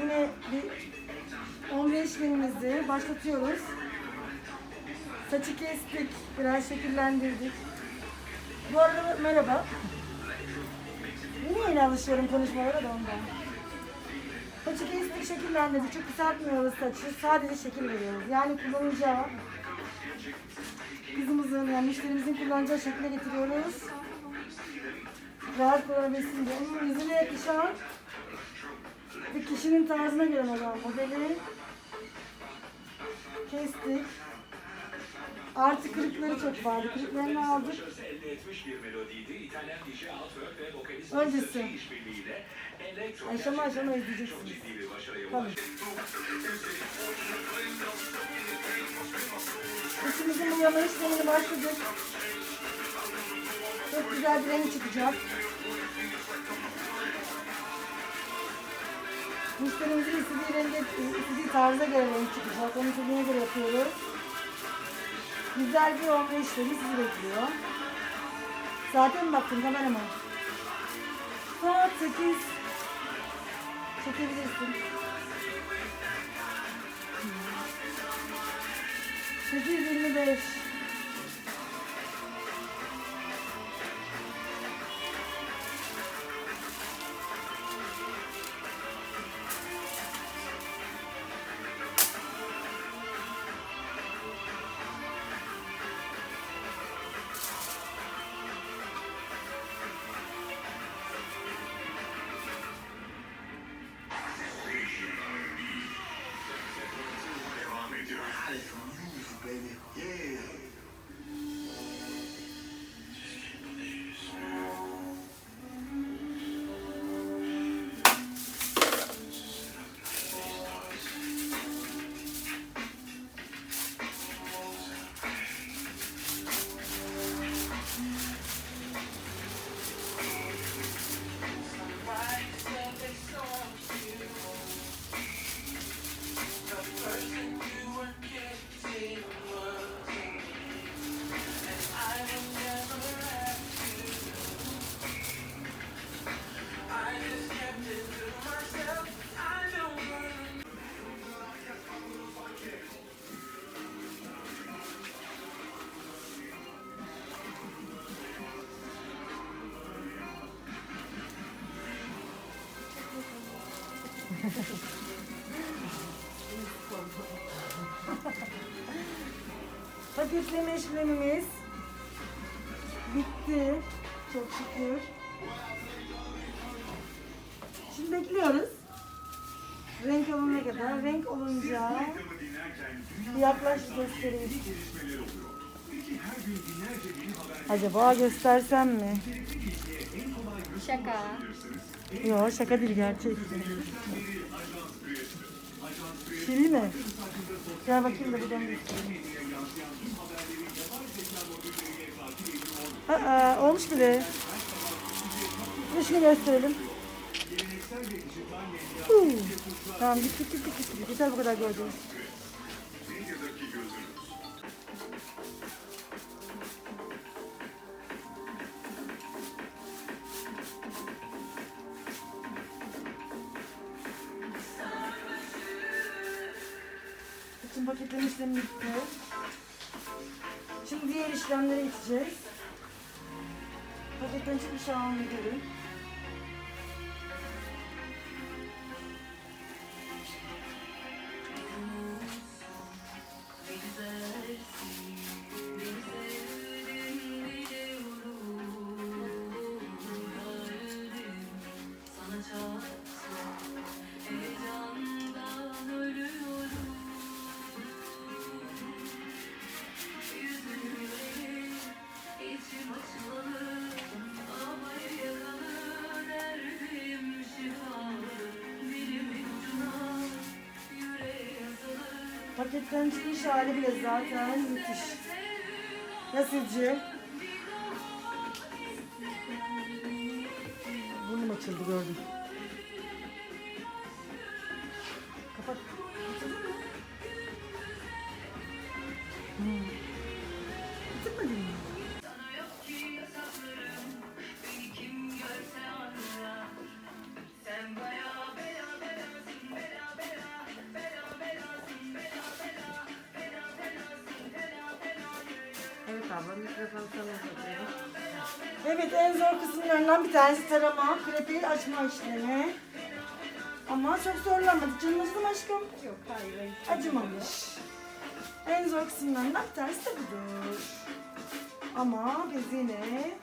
Yine bir 15 günümüzü başlatıyoruz. Saçı kestik, biraz şekillendirdik. Bu arada merhaba. Yine yeni alışıyorum konuşmalara da ondan. Saçı kestik, şekillendirdik. Çok kısaltmıyoruz saçı. Sadece şekil veriyoruz. Yani kullanacağı kızımızın, yani müşterimizin kullanacağı şekle getiriyoruz. Rahat kullanabilsin diye. Onun yüzüne yakışan bir kişinin tarzına göre olan modeli kestik. Artı kırıkları çok vardı. Kırıklarını aldık. Öncesi. Aşama aşama izleyeceksiniz. Tabii. ulaştı. Üstümüzün boyama işlemini başladık. Çok güzel bir renk çıkacak. Müşterimizin istediği renge, istediği tarza göre renk çıkacak. Onun istediğine göre yapıyoruz. Güzel bir olma işlemi sizi bekliyor. Zaten baktım kameraman. Saat 8. Çekebilirsin. 8.25. Paketleme işlemimiz bitti. Çok şükür. Şimdi bekliyoruz. Renk olana kadar. Renk olunca Reklamı dinlerken bir yaklaş göstereyim. Acaba göstersem mi? Şaka. Yok şaka değil gerçek. Şiri mi? Gel bakayım da buradan. Aa, olmuş bile. Bir şunu gösterelim. Huu. Tamam git git git git. Yeter bu kadar gördünüz. Bütün paketleme işlemi bitti. Şimdi diğer işlemlere geçeceğiz. Paketten çıkmış halini görün. Paketten çıkmış hali bile zaten müthiş. Ya sizce? Burnum açıldı gördüm. Zor kısımlarından bir tanesi tarama, krepi açma işlemi. Ama çok zorlamadı. Canın acıdı mı aşkım? Yok hayır hayır. Acımamış. En zor kısımlarından bir tanesi de budur. Ama biz yine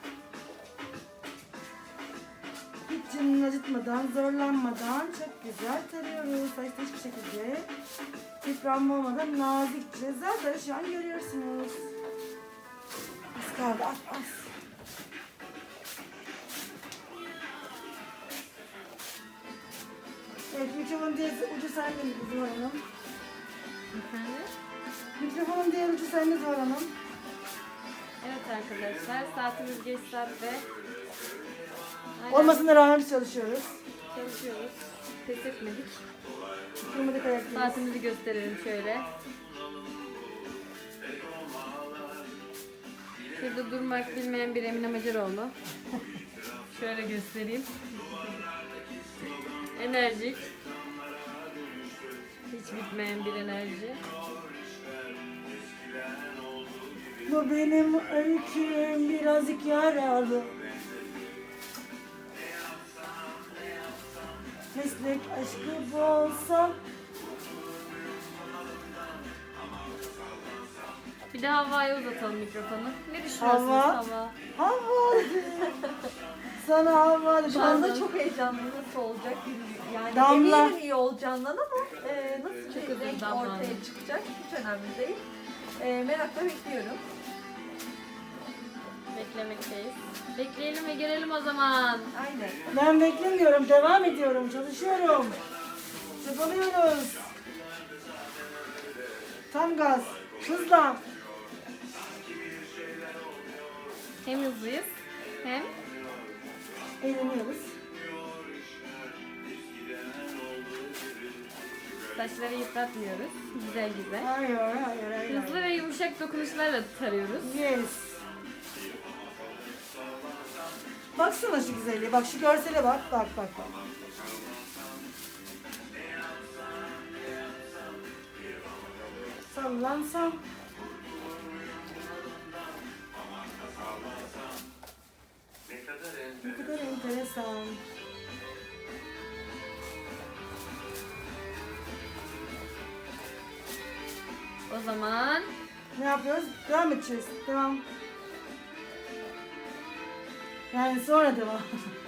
hiç canını acıtmadan, zorlanmadan çok güzel tarıyoruz. Saçta hiçbir şekilde yıpranma olmadan nazikçe. Zaten şu an görüyorsunuz. Az kaldı, az az. Mikrofonun diğer ucu sende mi Zuhal Hanım? Efendim? Mikrofonun diğer ucu sende Zuhal Hanım. Evet arkadaşlar saatimiz geç saatte. Hala Olmasına rağmen biz çalışıyoruz. Çalışıyoruz. Pes etmedik. Kırmadık ayaklıyız. Saatimizi gösterelim şöyle. Şurada durmak bilmeyen bir Emine Macaroğlu. şöyle göstereyim. Enerjik. Hiç bitmeyen bir enerji. Bu benim öyküm birazcık yaralı. Meslek aşkı bu olsa Bir de havaya uzatalım mikrofonu. Ne düşünüyorsunuz Hava. hava? hava Sana hava Şu anda çok heyecanlıyım. Nasıl olacak bilmiyorum. Yani Damla. eminim iyi olacağından ama e, nasıl Çok bir renk damla. ortaya çıkacak hiç önemli değil. E, merakla bekliyorum. Beklemekteyiz. Bekleyelim ve görelim o zaman. Aynen. Ben beklemiyorum, devam ediyorum, çalışıyorum. Çabalıyoruz. Tam gaz, hızla. Hem hızlıyız hem Eğleniyoruz. saçları yıpratmıyoruz. Güzel güzel. Hayır, hayır, hayır. Hızlı ve yumuşak dokunuşlarla tarıyoruz. Yes. Baksana şu güzelliğe. Bak şu görsele bak. Bak bak bak. Sallansam. Ne kadar enteresan. O zaman Ne yapıyoruz? Devam edeceğiz. Devam. Yani sonra devam.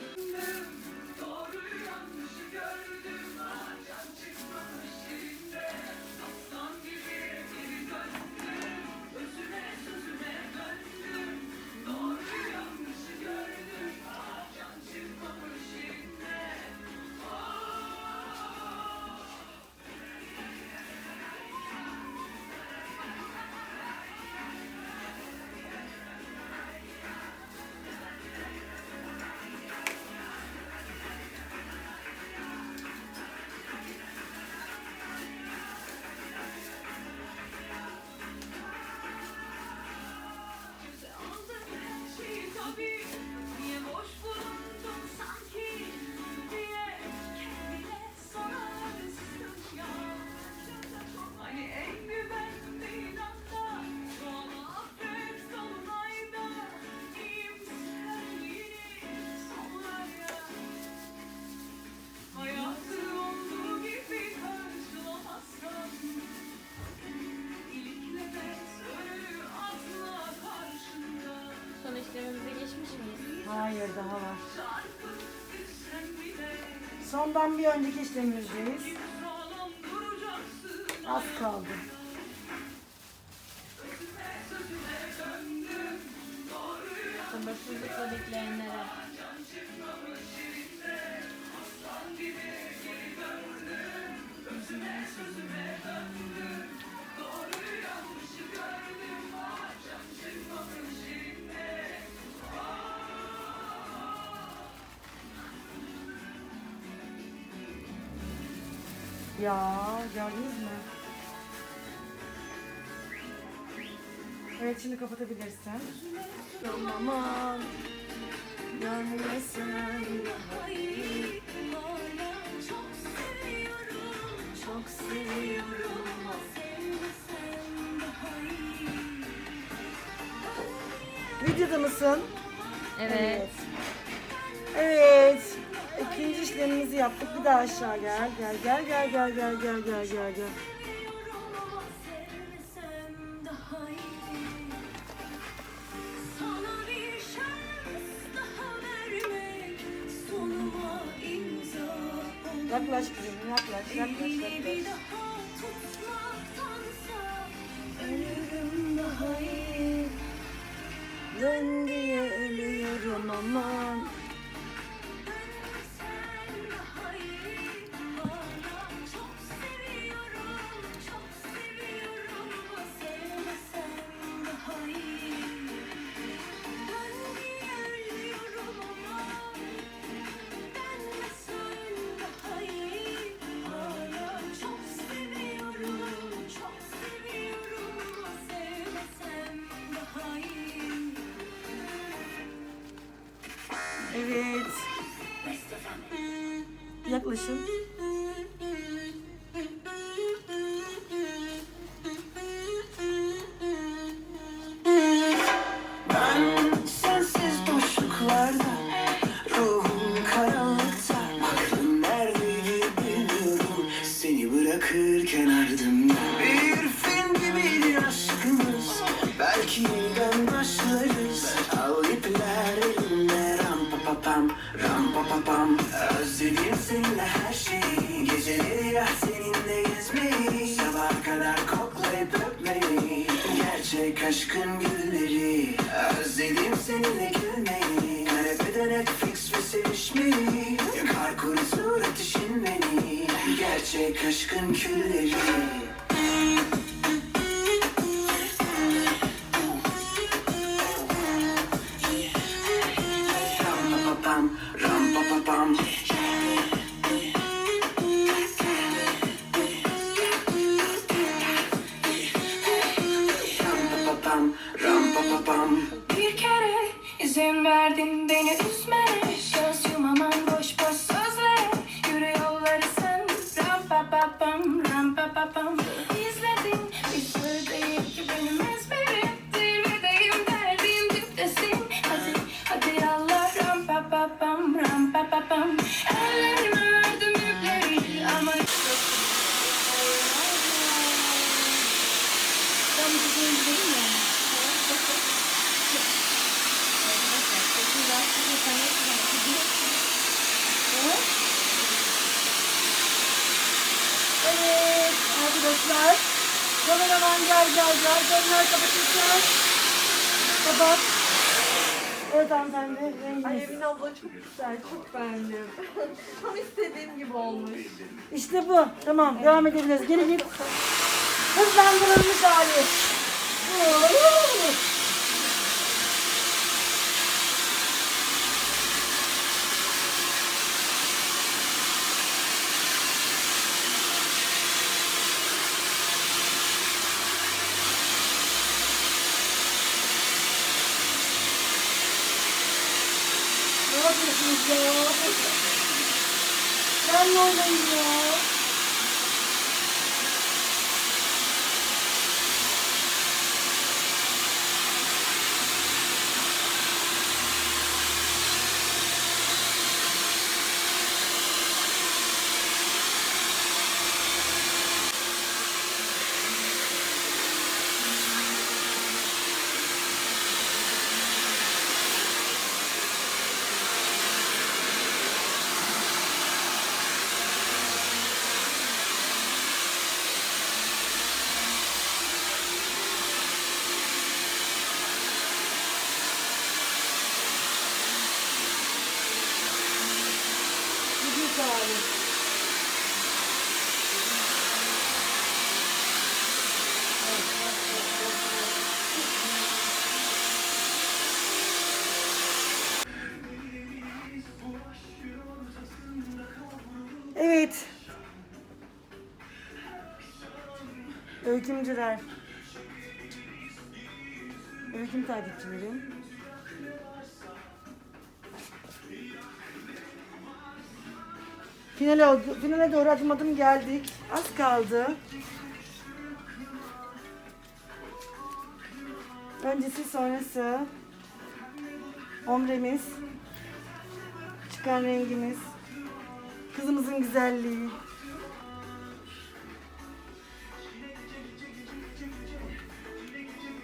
daha var. Sondan bir önceki işlemimizdeyiz. Az kaldı. Sabırsızlıkla bekleyenlere. ya. Gördünüz mü? Evet şimdi kapatabilirsin. Aman görmesen daha iyi. Hala çok seviyorum, Videoda mısın? Evet. Evet. İkinci işlemimizi yaptık. Bir daha aşağı gel. Gel gel gel gel gel gel gel gel. gel. sevişmeyi Yakar kuru surat işin beni. Gerçek aşkın külleri. pam, pam, pam, pam. Hemen gel gel gel. Dönler kapatırsan. Kapat. Oradan ben de rengini. Ay Emin abla çok güzel. Çok beğendim. Tam istediğim gibi olmuş. İşte bu. Tamam devam edebiliriz. Geri git. Hızlandırılmış hali. I'm not. bakalım. Evet. Öykümcüler. Öyküm takipçilerim. Finale, finale doğru adım adım geldik. Az kaldı. Öncesi sonrası. Omremiz. Çıkan rengimiz. Kızımızın güzelliği.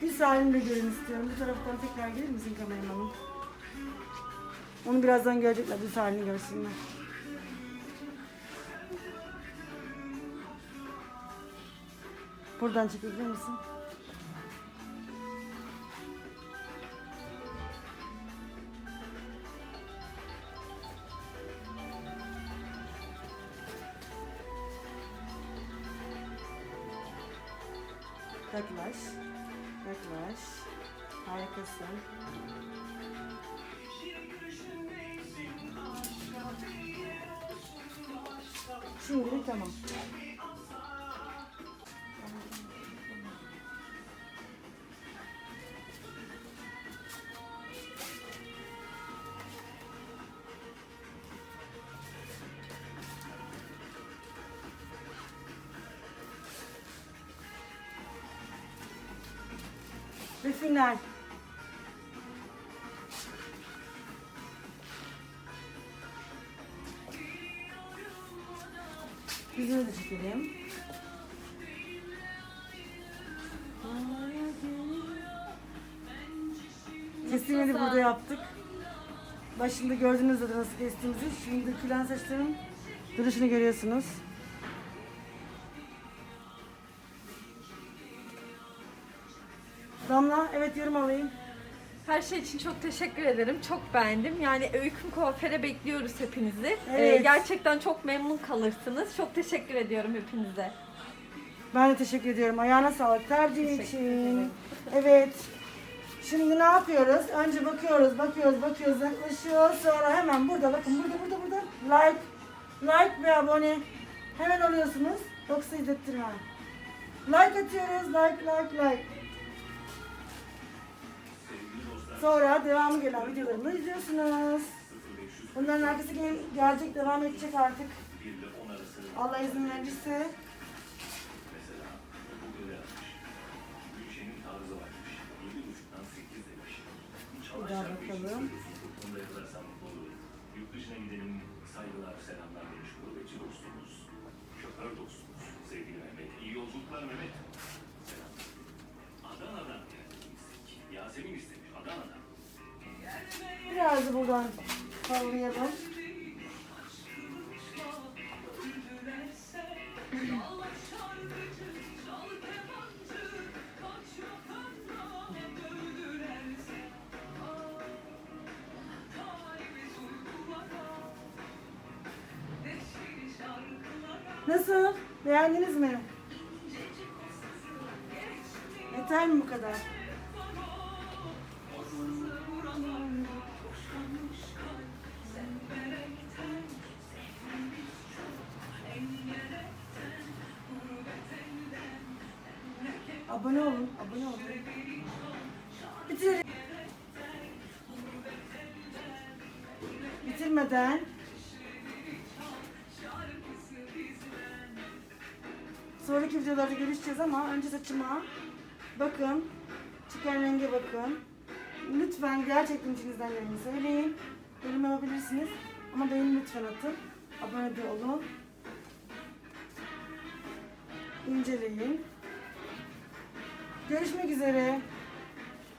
Bir sahilini de görün istiyorum. Bu taraftan tekrar gelir misin kameramanım? Onu birazdan görecekler. Bir halini görsünler. Buradan çekebilir misin? Final. Yüzünü de çekelim. Kesimini burada yaptık. Başında gördünüz zaten nasıl kestiğimizi. Şimdi dökülen saçların duruşunu görüyorsunuz. Damla, evet yorum alayım. Her şey için çok teşekkür ederim. Çok beğendim. Yani Öyküm Kuaför'e bekliyoruz hepinizi. Ee, Evet. gerçekten çok memnun kalırsınız. Çok teşekkür ediyorum hepinize. Ben de teşekkür ediyorum. Ayağına sağlık. Teşekkür için. ederim. Evet. Şimdi ne yapıyoruz? Önce bakıyoruz, bakıyoruz, bakıyoruz, yaklaşıyoruz. Sonra hemen burada, bakın burada, burada, burada. Like, like ve abone. Hemen oluyorsunuz. Yoksa izlettirmem. Like atıyoruz, like, like, like. Sonra devamı gelen videolarımı izliyorsunuz. Bunların arkası gel- gelecek, devam edecek artık. Allah izin verirse. Bir daha bakalım. Biraz da buradan sallayalım. Nasıl? Beğendiniz mi? Yeter mi bu kadar? Abone olun, abone olun. Bitirelim. Bitirmeden sonraki videolarda görüşeceğiz ama önce saçıma bakın. Çıkan renge bakın. Lütfen gerçekten içinizden geleni söyleyin. Yorum yapabilirsiniz. Ama beğeni lütfen atın. Abone de olun. İnceleyin. Görüşmek üzere.